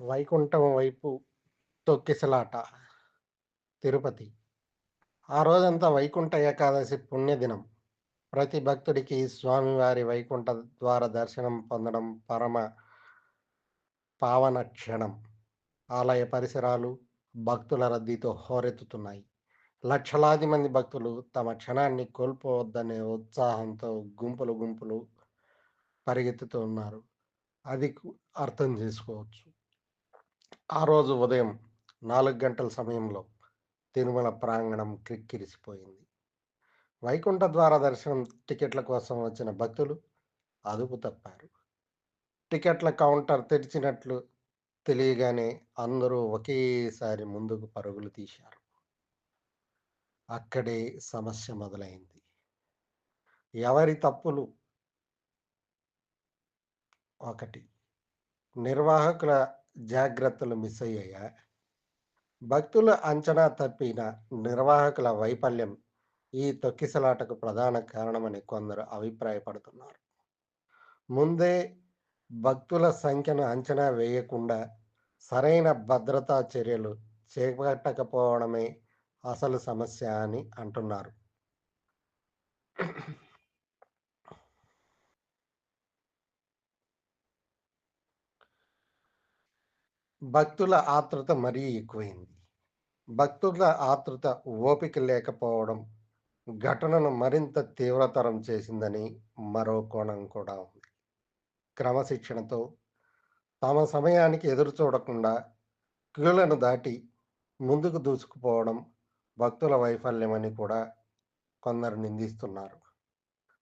వైకుంఠం వైపు తొక్కిసలాట తిరుపతి. ఆ రోజంతా వైకుంఠ ఏకాదశి పుణ్యదినం. ప్రతి భక్తుడికి స్వామివారి వైకుంఠ ద్వార దర్శనం పొందడం పరమ పావన క్షణం ఆలయ పరిసరాలు భక్తుల రద్దీతో హోరెత్తుతున్నాయి. లక్షలాది మంది భక్తులు తమ క్షణాన్ని కోల్పోవద్దనే ఉత్సాహంతో గుంపులు గుంపులు పరిగెత్తుతున్నారు అది అర్థం చేసుకోవచ్చు. ఆ రోజు ఉదయం నాలుగు గంటల సమయంలో తిరుమల ప్రాంగణం క్రిక్కిరిసిపోయింది. వైకుంఠ ద్వార దర్శనం టికెట్ల కోసం వచ్చిన భక్తులు అదుపు తప్పారు. టికెట్ల కౌంటర్ తెరిచినట్లు తెలియగానే అందరూ ఒకేసారి ముందుకు పరుగులు తీశారు. అక్కడే సమస్య మొదలైంది. ఎవరి తప్పులు? ఒకటి. నిర్వాహకుల జాగ్రత్తలు మిస్ అయ్యాయా? భక్తుల అంచనా తప్పిన నిర్వాహకుల వైఫల్యం ఈ తొక్కిసలాటకు ప్రధాన కారణమని కొందరు అభిప్రాయపడుతున్నారు. ముందే భక్తుల సంఖ్యను అంచనా వేయకుండా సరైన భద్రతా చర్యలు చేపట్టకపోవడమే అసలు సమస్య అని అంటున్నారు. భక్తుల ఆత్రుత మరీ ఎక్కువైంది. భక్తుల ఆతృత ఓపిక లేకపోవడం ఘటనను మరింత తీవ్రతరం చేసిందని మరో కోణం కూడా ఉంది. క్రమశిక్షణతో తమ సమయానికి ఎదురు చూడకుండా క్యూలను దాటి ముందుకు దూసుకుపోవడం భక్తుల వైఫల్యమని కూడా కొందరు నిందిస్తున్నారు.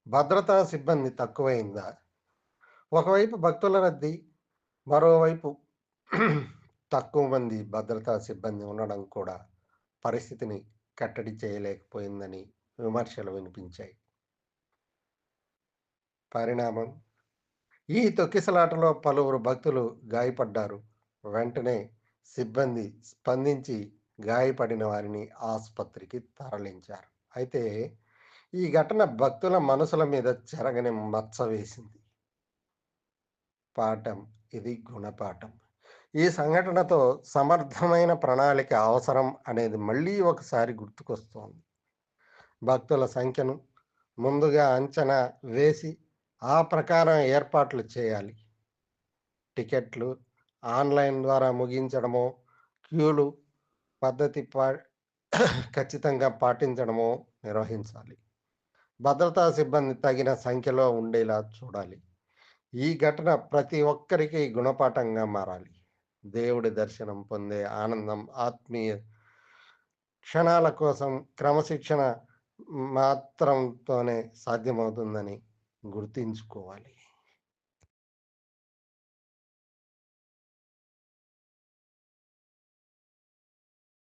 భద్రతా సిబ్బంది తక్కువైందా? ఒకవైపు భక్తుల రద్దీ మరోవైపు తక్కువ మంది భద్రతా సిబ్బంది ఉండడం కూడా పరిస్థితిని కట్టడి చేయలేకపోయిందని విమర్శలు వినిపించాయి. పరిణామం? ఈ తొక్కిసలాటలో పలువురు భక్తులు గాయపడ్డారు. వెంటనే సిబ్బంది స్పందించి గాయపడిన వారిని ఆసుపత్రికి తరలించారు. అయితే ఈ ఘటన భక్తుల మనసుల మీద చెరగని మచ్చ వేసింది. పాఠం ఇది గుణపాఠం. ఈ సంఘటనతో సమర్థమైన ప్రణాళిక అవసరం అనేది మళ్ళీ ఒకసారి గుర్తుకొస్తోంది. భక్తుల సంఖ్యను ముందుగా అంచనా వేసి ఆ ప్రకారం ఏర్పాట్లు చేయాలి. టికెట్లు ఆన్లైన్ ద్వారా ముగించడమో క్యూలు పద్ధతి పా ఖచ్చితంగా పాటించడమో నిర్వహించాలి. భద్రతా సిబ్బంది తగిన సంఖ్యలో ఉండేలా చూడాలి. ఈ ఘటన ప్రతి ఒక్కరికి గుణపాఠంగా మారాలి. దేవుడి దర్శనం పొందే ఆనందం ఆత్మీయ క్షణాల కోసం క్రమశిక్షణ మాత్రంతోనే సాధ్యమవుతుందని గుర్తుంచుకోవాలి.